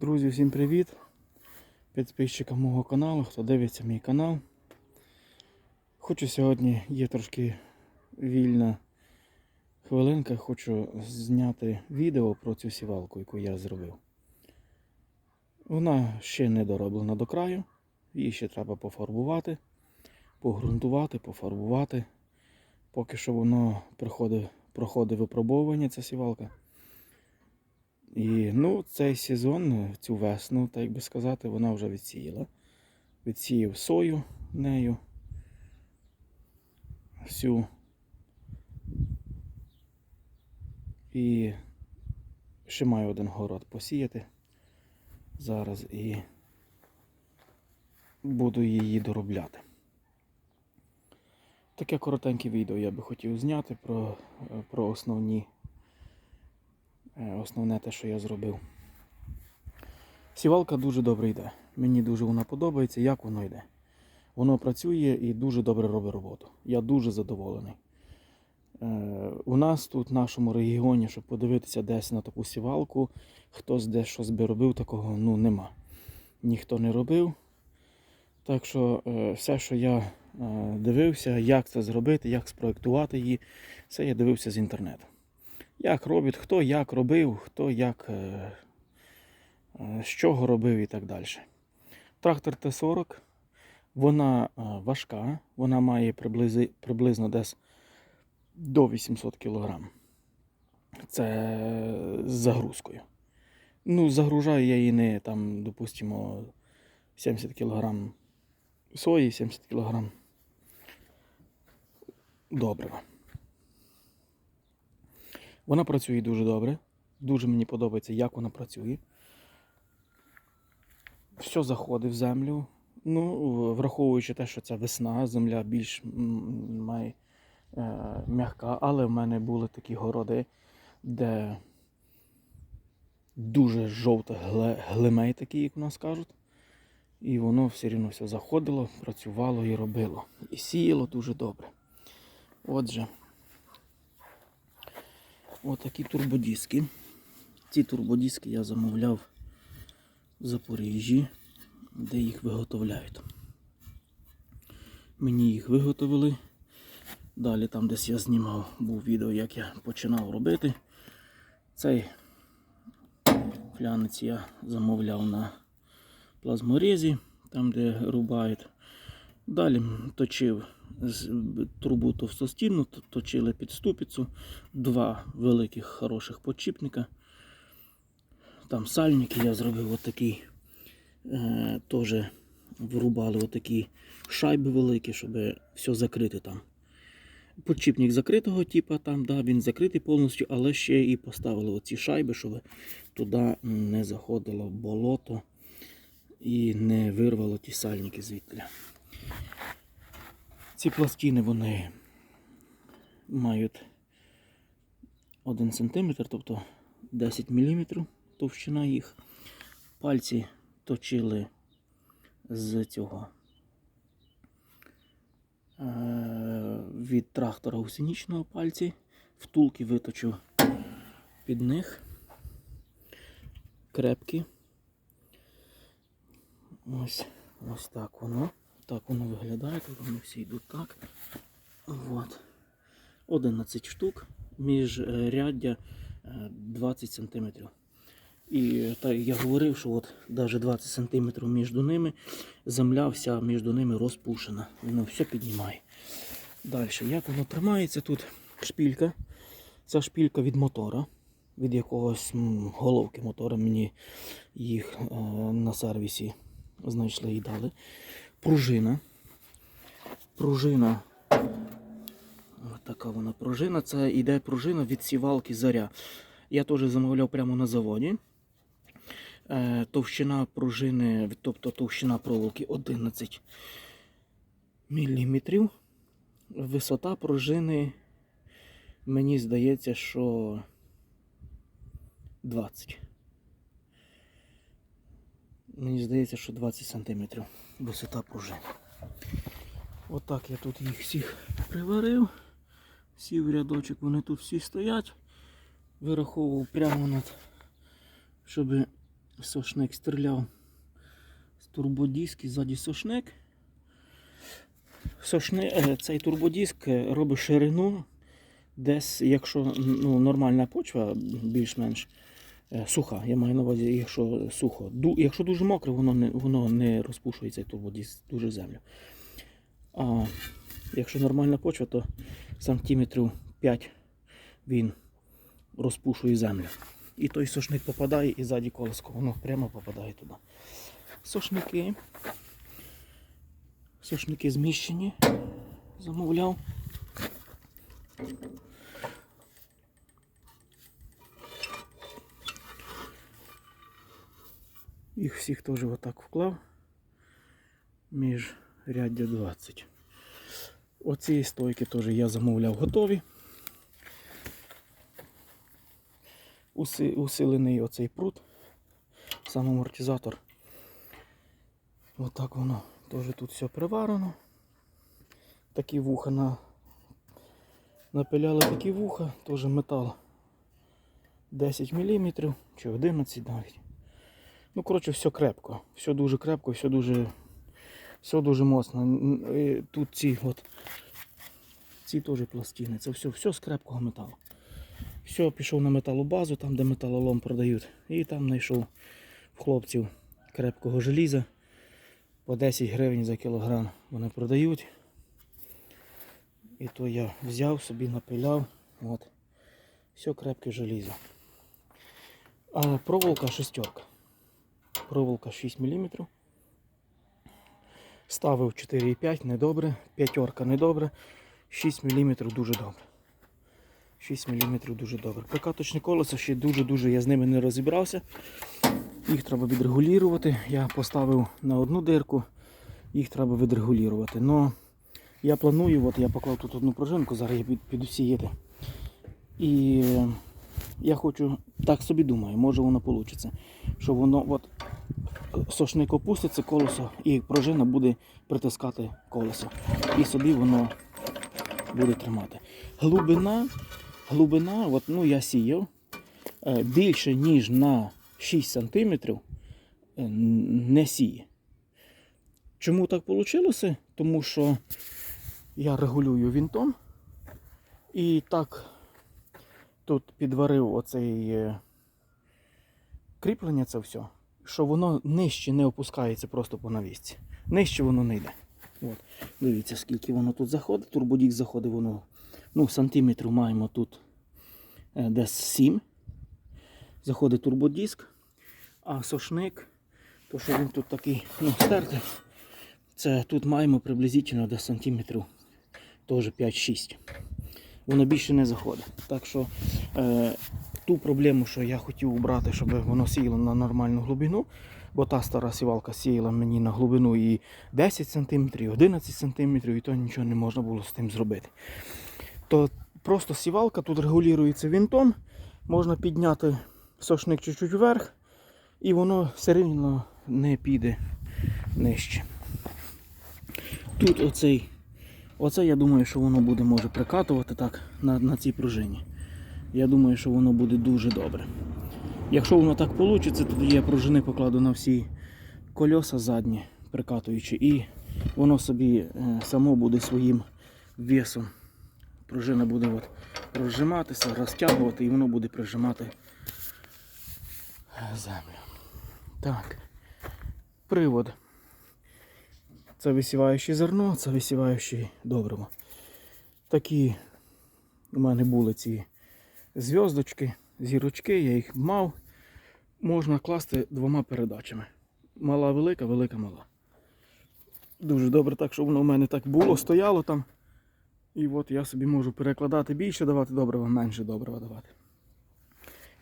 Друзі, всім привіт! Підписчикам мого каналу, хто дивиться мій канал. Хочу сьогодні, є трошки вільна хвилинка, хочу зняти відео про цю сівалку, яку я зробив. Вона ще не дороблена до краю, її ще треба пофарбувати, погрунтувати, пофарбувати. Поки що воно проходить, проходить випробовування, ця сівалка. І ну, цей сезон, цю весну, так би сказати, вона вже відсіяла. Відсіяв сою нею. Всю. І ще маю один город посіяти зараз і буду її доробляти. Таке коротеньке відео я би хотів зняти про, про основні Е, Основне те, що я зробив. Сівалка дуже добре йде. Мені дуже вона подобається, як воно йде. Воно працює і дуже добре робить роботу. Я дуже задоволений. Е, у нас тут в нашому регіоні, щоб подивитися десь на таку сівалку, хтось десь щось би робив, такого ну, нема. Ніхто не робив. Так що е, все, що я е, дивився, як це зробити, як спроектувати її, це я дивився з інтернету. Як робить, хто як робив, хто як е, е, з чого робив і так далі. Трактор Т-40, вона е, важка, вона має приблизно десь до 800 кг. Це з загрузкою. Ну, загружаю я її не там, допустимо, 70 кг сої, 70 кг добрива. Вона працює дуже добре. Дуже мені подобається, як вона працює. Все заходить в землю. Ну, враховуючи те, що це весна, земля більш має е, м'яка, але в мене були такі городи, де дуже жовте глимей такі, як у нас кажуть. І воно все рівно все заходило, працювало і робило. І сіяло дуже добре. Отже. Отакі турбодиски. Ці турбодиски я замовляв в Запоріжжі, де їх виготовляють. Мені їх виготовили. Далі там десь я знімав, був відео, як я починав робити. Цей флянець я замовляв на плазморезі, там де рубають. Далі точив трубу товстостінну, т- точили під ступицю, два великих хороших подчіпника. Там сальники я зробив отакий, е, теж врубали отакі шайби великі, щоб все закрити там. Подчіпник закритого типу, там, да, він закритий повністю, але ще і поставили оці шайби, щоб туди не заходило болото і не вирвало ті сальники звідти. Ці пластини вони мають 1 см, тобто 10 мм товщина їх. Пальці точили з цього е, від трактора гусеничного пальці. Втулки виточив під них. Крепкі. Ось, ось так воно. Так воно виглядає, тут вони всі йдуть так. От. 11 штук, міжряддя е, 20 см. І та, я говорив, що от навіть 20 см між ними, земля вся між ними розпушена. Воно все піднімає. Далі, як воно тримається, тут шпілька. Це шпілька від мотора, від якогось головки мотора мені їх е, на сервісі знайшли і дали пружина. Пружина. Ось така вона пружина. Це йде пружина від сівалки заря. Я теж замовляв прямо на заводі. Е, Товщина пружини, тобто товщина проволоки 11 мм. Висота пружини, мені здається, що 20. Мені здається, що 20 см висота пружини. Отак я тут їх всіх приварив. Всі в рядочок, вони тут всі стоять. Вираховував прямо над, щоб Сошник стріляв з турбодиск і ззаді сошник. Сошни, е, цей турбодиск е, робить ширину десь, якщо ну, нормальна почва, більш-менш суха, я маю на увазі, якщо сухо. Якщо дуже мокре, воно не, воно не розпушує цей турбодиск дуже землю. А якщо нормальна почва, то сантиметрів 5 він розпушує землю. І той сошник попадає і ззаді колеско, воно прямо попадає туди. Сошники. Сошники зміщені. Замовляв. Їх всіх теж отак вклав. Між ряддя 20. Оці стойки теж я замовляв готові. Уси- Усилений оцей прут, сам амортизатор. Отак воно теж тут все приварено. Такі вуха на... напиляли такі вуха, теж метал 10 мм чи 11 навіть. Ну, коротше, все крепко. Все дуже крепко, все дуже, все дуже моцно. Тут ці от, ці теж пластини. Це все, все з крепкого металу. Все, пішов на металобазу, там де металолом продають. І там знайшов в хлопців крепкого желіза. По 10 гривень за кілограм вони продають. І то я взяв собі, напиляв. От. Все крепке желізо. А проволока шестерка. Проволока 6 мм. Ставив 4,5 недобре, п'ятерка недобре, 6 мм дуже добре. 6 мм дуже добре. Прикаточні колеса ще дуже-дуже я з ними не розібрався. Їх треба відрегулювати. Я поставив на одну дирку, їх треба відрегулювати. Но я планую, от я поклав тут одну пружинку, зараз я під- піду сіяти. І я хочу, так собі думаю, може воно вийде. Що воно от сошник опуститься колесо і пружина буде притискати колесо. І собі воно буде тримати. Глибина, глибина, от, ну я сіяв е, більше, ніж на 6 см не сіє. Чому так вийшло? Тому що я регулюю вінтом і так тут підварив оцей е, кріплення, це все, що воно нижче не опускається просто по навісці. Нижче воно не йде. От. Дивіться, скільки воно тут заходить. Турбодік заходить воно. Ну, сантиметрів маємо тут е, десь 7. Заходить турбодиск, а сошник, то що він тут такий ну, стертий, це тут маємо приблизительно десь сантиметрів теж 5-6. Воно більше не заходить. Так що е, ту проблему, що я хотів убрати, щоб воно сіяло на нормальну глибину, бо та стара сівалка сіяла мені на глибину і 10 см, і 11 см, і то нічого не можна було з тим зробити. То просто сівалка тут регулюється вінтом, можна підняти сошник чуть-чуть вверх, і воно все рівно не піде нижче. Тут оцей, оце я думаю, що воно буде може прикатувати так на, на цій пружині. Я думаю, що воно буде дуже добре. Якщо воно так вийде, тоді я пружини покладу на всі кольоса задні, прикатуючи, і воно собі е, само буде своїм весом. Пружина буде от розжиматися, розтягувати, і воно буде прижимати землю. Так. Привод. Це висіваюче зерно, це висіваюче добриво. Такі у мене були ці зв'язочки, зірочки, я їх мав. Можна класти двома передачами. Мала велика, велика мала. Дуже добре так, щоб воно в мене так було, стояло там. І от я собі можу перекладати більше давати добрива, менше добрива давати.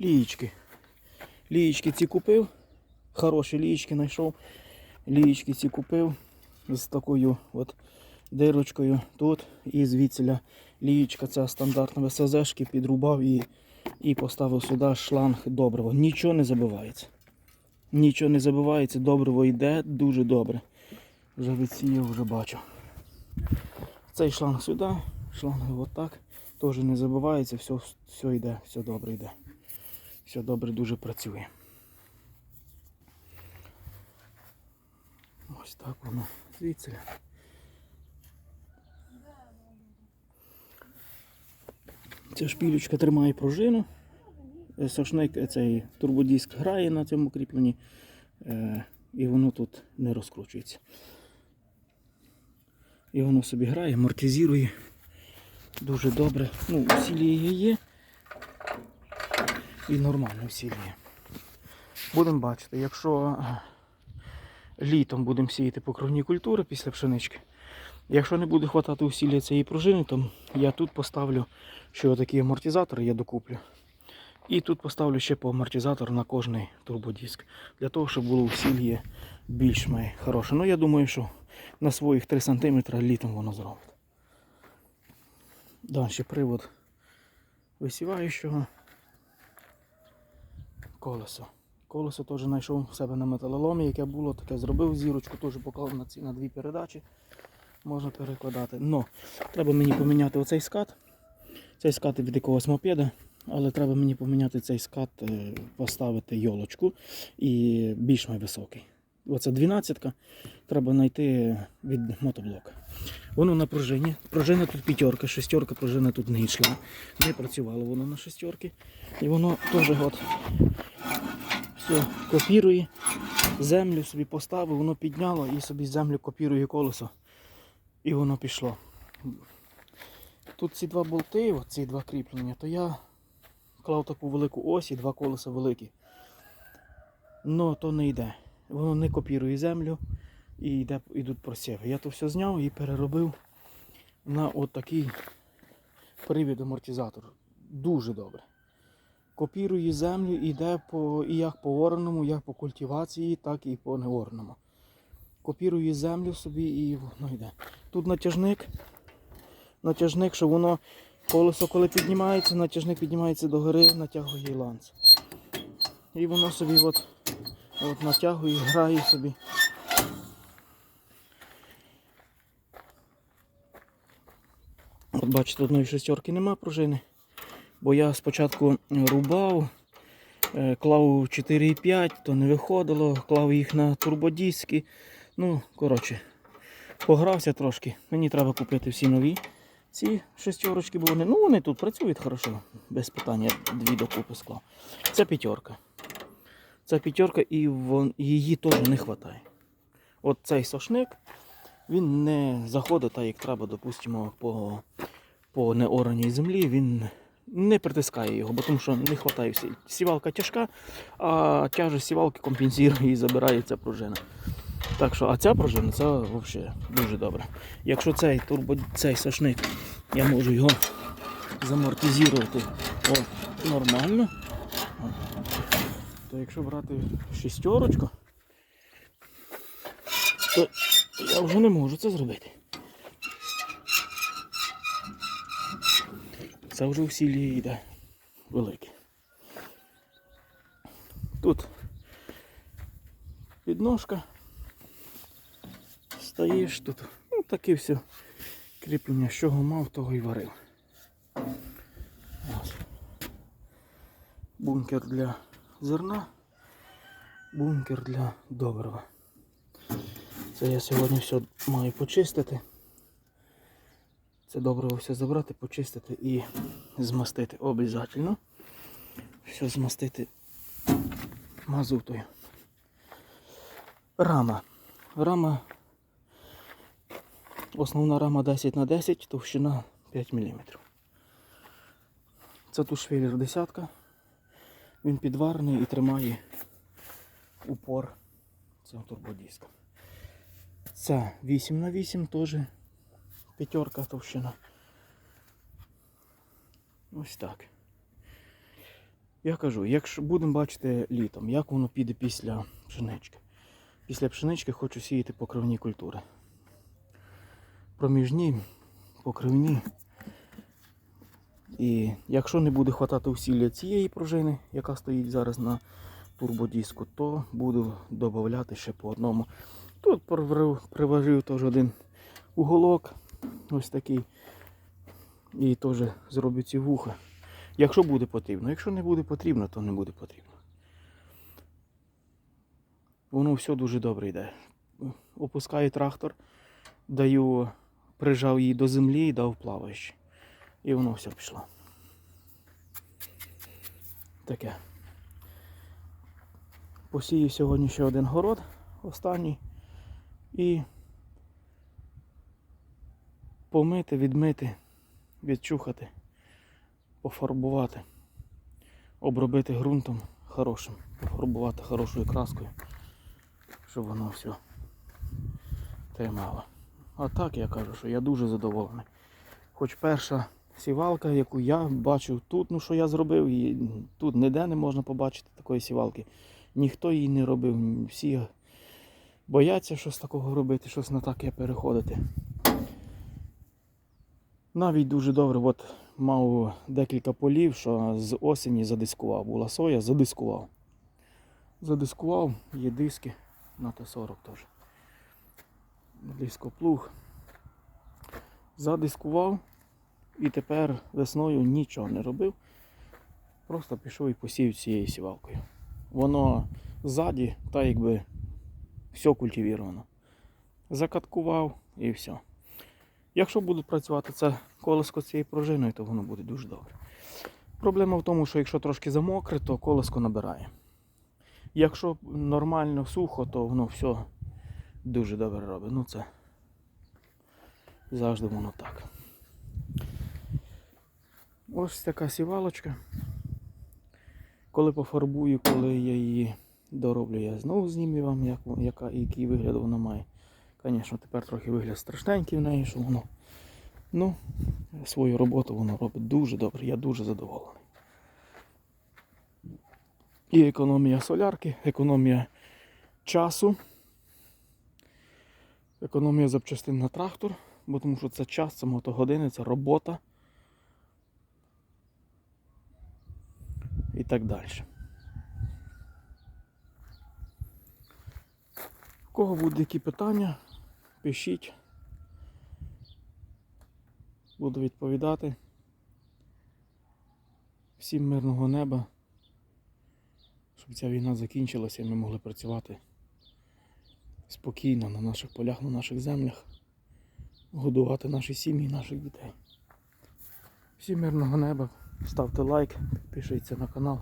Лієчки. Лієчки ці купив. Хороші лієчки знайшов. Лієчки ці купив з такою от дирочкою тут. І звідсіля лієчка ця стандартна ВСЗшки підрубав і, і поставив сюди шланг добрива. Нічого не забивається. Нічого не забивається, добриво йде дуже добре. Вже відсіяв, вже бачу. Цей шланг сюди, шланг отак. Теж не забивається, все, все йде, все добре йде. Все добре дуже працює. Ось так воно звідси. Ця шпілючка тримає пружину. Е, Сошник е, цей турбодиск грає на цьому кріпленні. е, І воно тут не розкручується. І воно собі грає, амортизує. Дуже добре. Ну, усілля є. І нормально усілля. Будемо бачити, якщо літом будемо сіяти покровні культури після пшенички. Якщо не буде хватати усілля цієї пружини, то я тут поставлю ще отакі амортизатори, я докуплю. І тут поставлю ще по амортизатору на кожний турбодиск. Для того, щоб було усілля більш хороше. Ну я думаю, що на своїх 3 см літом воно зробить. Далі привод висіваючого. Колесо. Колесо теж знайшов в себе на металоломі, яке було, таке зробив зірочку, теж поклав на ці на дві передачі. Можна перекладати. Но треба мені поміняти оцей скат. Цей скат від якогось мопеда, але треба мені поміняти цей скат, е, поставити йолочку і більш високий. Оце 12 треба знайти від мотоблока. Воно на пружині. Пружина тут п'ятерка, шестерка пружина тут не йшла. Не працювало воно на шестерки. І воно теж от все копірує. Землю собі поставив, воно підняло і собі землю копірує колесо. І воно пішло. Тут ці два болти, ці два кріплення, то я клав таку велику ось і два колеса великі. Но то не йде. Воно не копірує землю і йде, йдуть просіви. Я то все зняв і переробив на от такий привід амортизатор. Дуже добре. Копірує землю і йде по, і як по орному, як по культивації, так і по неорному. Копірує землю собі і воно йде. Тут натяжник. Натяжник, що воно колесо, коли піднімається, натяжник піднімається до гори, натягує ланц. І воно собі от, от натягує, грає собі. От бачите, одної шестерки нема пружини. Бо я спочатку рубав, е, клав 4,5, то не виходило, клав їх на турбодиски. Ну, коротше, погрався трошки. Мені треба купити всі нові. Ці шестерочки, бо вони, ну вони тут працюють хорошо, без питання, дві докупи склав. Це п'ятерка. Це п'ятерка і вон, її теж не вистачає. От цей сошник, він не заходить так, як треба, допустимо, по, по неораній землі, він не притискає його, бо тому що не вистачає всі. Сівалка тяжка, а тяжесть сівалки компенсує і забирає ця пружина. Так що, а ця пружина це взагалі дуже добре. Якщо цей турбо, цей сошник, я можу його замортизувати нормально, то якщо брати шістерочку, то я вже не можу це зробити. Це вже всі лії йде велике. Тут підножка. Стоїш тут. Ну таке все кріплення, чого мав, того і варив. Бункер для зерна, бункер для добрива. Це я сьогодні все маю почистити. Це добриво все забрати, почистити і змастити обов'язково. Все змастити мазутою. Рама. Рама. Основна рама 10 на 10, товщина 5 мм. Це тушвелір десятка. Він підварений і тримає упор цього турбодиска. Це 8 на 8 теж п'ятерка товщина. Ось так. Я кажу, якщо будемо бачити літом, як воно піде після пшенички. Після пшенички хочу сіяти покривні культури. Проміжні, покривні. І якщо не буде хватати усілля цієї пружини, яка стоїть зараз на турбодиску, то буду додати ще по одному. Тут приварив- теж один уголок, ось такий. І теж зроблю ці вуха. Якщо буде потрібно. Якщо не буде потрібно, то не буде потрібно. Воно все дуже добре йде. опускаю трактор, даю, прижав її до землі і дав плаваючи. І воно все пішло. Таке. Посію сьогодні ще один город, останній. І помити, відмити, відчухати, пофарбувати, обробити ґрунтом хорошим, пофарбувати хорошою краскою, щоб воно все тримало. А так я кажу, що я дуже задоволений. Хоч перша сівалка, яку я бачив тут, ну що я зробив, і тут ніде не можна побачити такої сівалки. Ніхто її не робив. Всі бояться щось такого робити, щось на таке переходити. Навіть дуже добре, от мав декілька полів, що з осені задискував. Була соя, задискував. Задискував, є диски на Т-40 теж. Дископлуг. Задискував і тепер весною нічого не робив. Просто пішов і посів цією сівалкою. Воно ззаді, та якби все культивіровано. Закаткував і все. Якщо будуть працювати це колеско цією пружиною, то воно буде дуже добре. Проблема в тому, що якщо трошки замокре, то колеско набирає. Якщо нормально сухо, то воно все дуже добре робить. Ну це завжди воно так. Ось така сівалочка. Коли пофарбую, коли я її дороблю, я знову зніму вам, як, яка, який вигляд вона має. Звісно, тепер трохи вигляд страшненький в неї, що воно. Ну, свою роботу воно робить дуже добре, я дуже задоволений. І економія солярки, економія часу, економія запчастин на трактор, бо тому що це час, це мотогодини, це робота. І так далі. У кого будуть які питання, пишіть. Буду відповідати. Всім мирного неба, щоб ця війна закінчилася і ми могли працювати спокійно на наших полях, на наших землях, годувати наші сім'ї, наших дітей. Всім мирного неба, ставте лайк, підпишіться на канал.